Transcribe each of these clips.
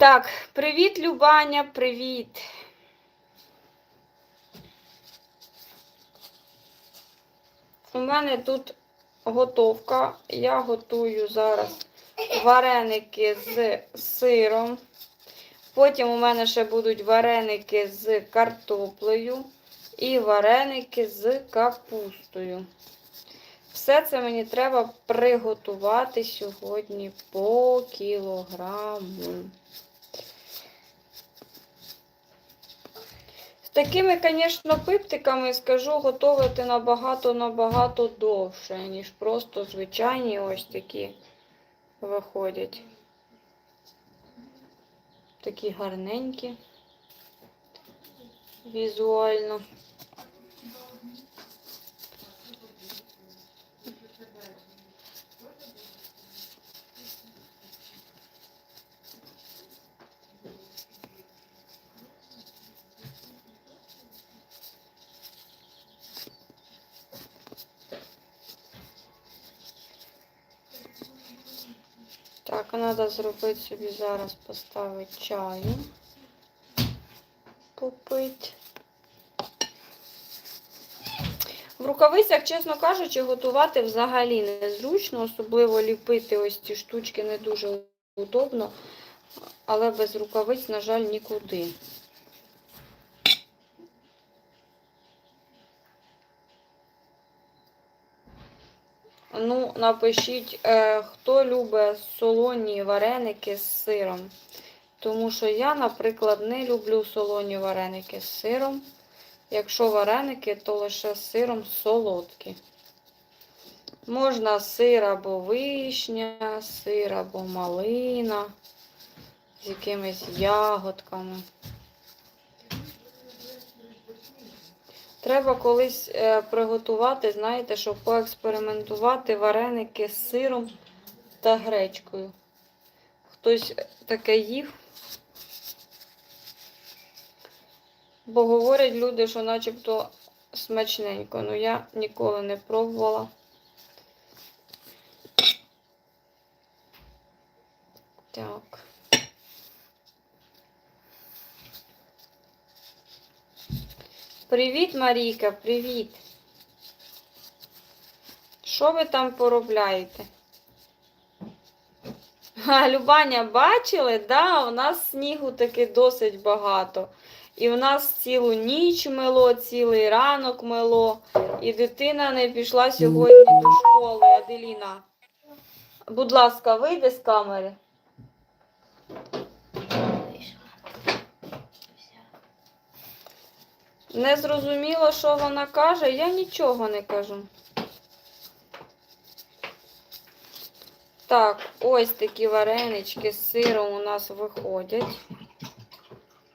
Так, привіт, Любаня, привіт. У мене тут готовка. Я готую зараз вареники з сиром. Потім у мене ще будуть вареники з картоплею і вареники з капустою. Все це мені треба приготувати сьогодні по кілограму. Такими, звісно, пиптиками, скажу, готувати набагато-набагато довше, ніж просто звичайні ось такі виходять. Такі гарненькі візуально. Так, треба зробити собі зараз поставити чаю. Попити. В рукавицях, чесно кажучи, готувати взагалі незручно, особливо ліпити ось ці штучки не дуже удобно, але без рукавиць, на жаль, нікуди. Ну, напишіть, е, хто любить солоні вареники з сиром. Тому що я, наприклад, не люблю солоні вареники з сиром. Якщо вареники, то лише з сиром солодкі. Можна сир або вишня, сир або малина з якимись ягодками. Треба колись е, приготувати, знаєте, щоб поекспериментувати вареники з сиром та гречкою. Хтось таке їв. Бо говорять люди, що начебто смачненько. Ну я ніколи не пробувала. Так. Привіт, Марійка, привіт. Що ви там поробляєте? А, Любаня, бачили? Да, у нас снігу таки досить багато. І в нас цілу ніч мило, цілий ранок мило. І дитина не пішла сьогодні до школи, Аделіна. Будь ласка, вийди з камери. Не зрозуміло, що вона каже, я нічого не кажу. Так, ось такі варенички з сиром у нас виходять.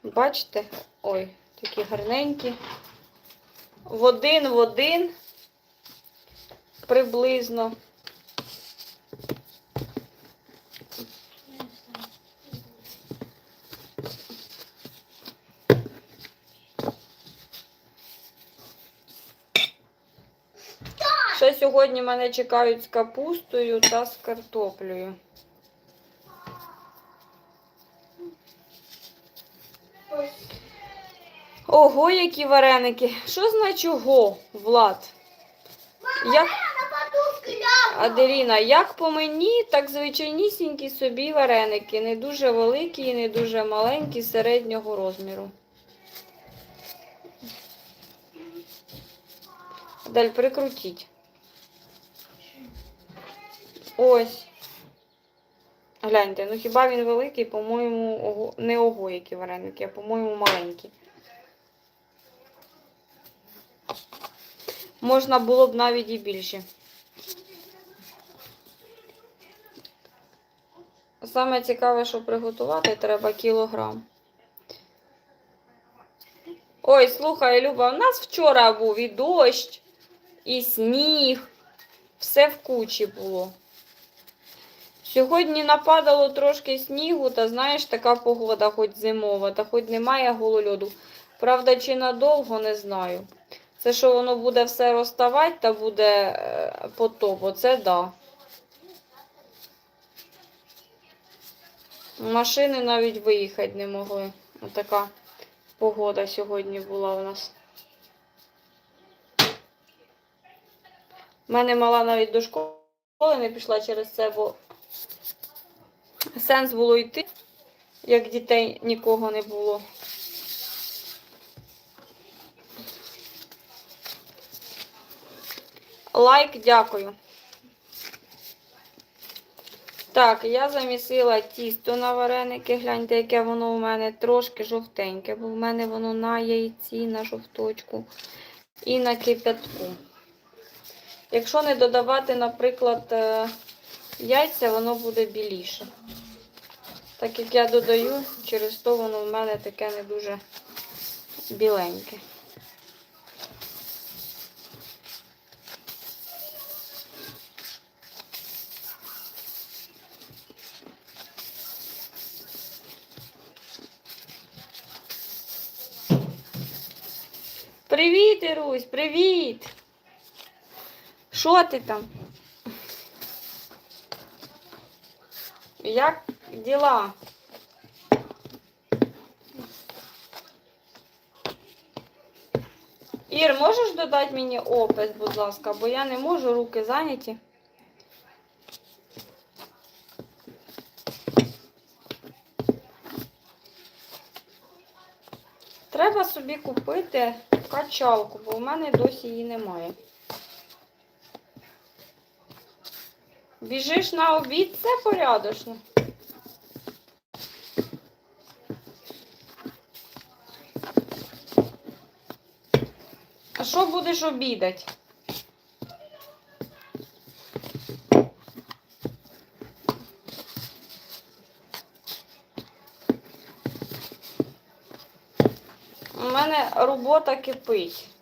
Бачите? Ой, такі гарненькі. В один в один приблизно. Ще сьогодні мене чекають з капустою та з картоплею. Ого, які вареники. Що значить ого, Влад? Як... Аделіна, як по мені, так звичайнісінькі собі вареники. Не дуже великі і не дуже маленькі, середнього розміру. Даль, прикрутіть. Ось. Гляньте, ну хіба він великий, по-моєму, не ого, які вареники, а по-моєму маленькі. Можна було б навіть і більше. Саме цікаве, що приготувати, треба кілограм. Ой, слухай, Люба, у нас вчора був і дощ, і сніг. Все в кучі було. Сьогодні нападало трошки снігу, та знаєш, така погода, хоч зимова, та хоч немає голольоду. Правда, чи надовго, не знаю. Це що воно буде все розставати та буде е, потоп, оце да. Машини навіть виїхати не могли. Отака погода сьогодні була у нас. У мене мала навіть до школи не пішла через це, бо сенс було йти, як дітей нікого не було. Лайк, дякую. Так, я замісила тісто на вареники. Гляньте, яке воно у мене трошки жовтеньке, бо в мене воно на яйці, на жовточку і на кипятку. Якщо не додавати, наприклад, е, яйця, воно буде біліше. Так як я додаю, через то воно в мене таке не дуже біленьке. Привіт, Ірусь, привіт! Що ти там? Як діла? Ір, можеш додати мені опис, будь ласка, бо я не можу, руки зайняті. Треба собі купити качалку, бо в мене досі її немає. Біжиш на обід, це порядочно. А що будеш обідати? У мене робота кипить.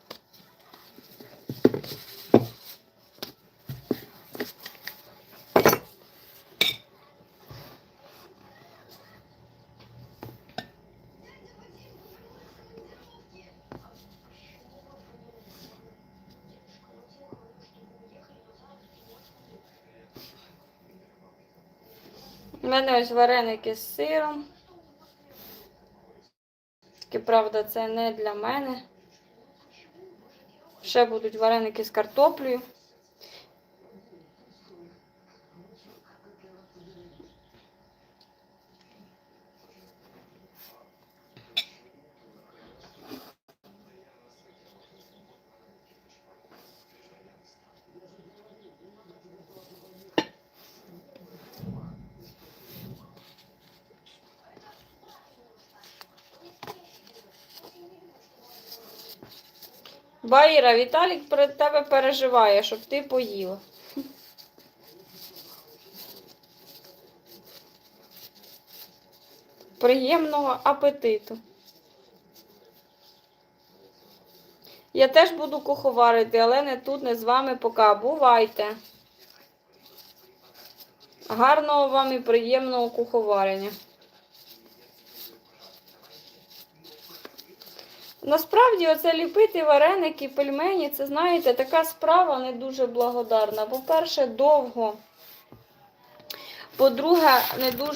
У мене ось вареники з сиром. Тільки, правда, це не для мене. Ще будуть вареники з картоплею. Баїра, Віталік перед тебе переживає, щоб ти поїла. Приємного апетиту. Я теж буду куховарити, але не тут, не з вами поки. Бувайте. Гарного вам і приємного куховарення. Насправді, оце ліпити вареники, пельмені, це, знаєте, така справа не дуже благодарна. По-перше, довго. По-друге, не дуже.